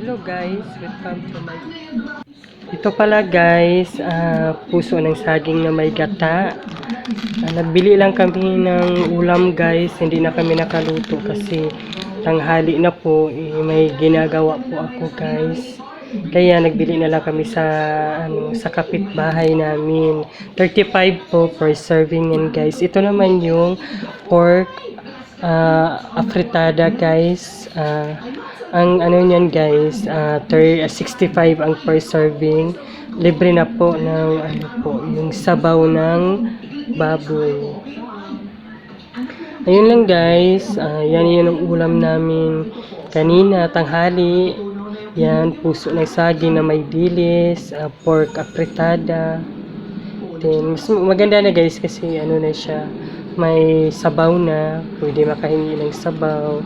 Hello guys, welcome to my... Ito pala guys, ah, puso ng saging na may gata. Ah, nagbili lang kami ng ulam guys, hindi na kami nakaluto kasi tanghali na po, eh, may ginagawa po ako guys. Kaya nagbili na lang kami sa ano sa kapitbahay namin. 35 po per serving yan guys. Ito naman yung pork ah, afritada guys. Ah, ang ano niyan guys, thir- ah, 65 ang per serving. Libre na po ng ano po, yung sabaw ng baboy. Ayun lang guys, ah, yan yun ang ulam namin kanina, tanghali. Yan, puso ng saging na may dilis, ah, pork apretada. Then, mas maganda na guys kasi ano na siya, may sabaw na, pwede makahingi ng sabaw.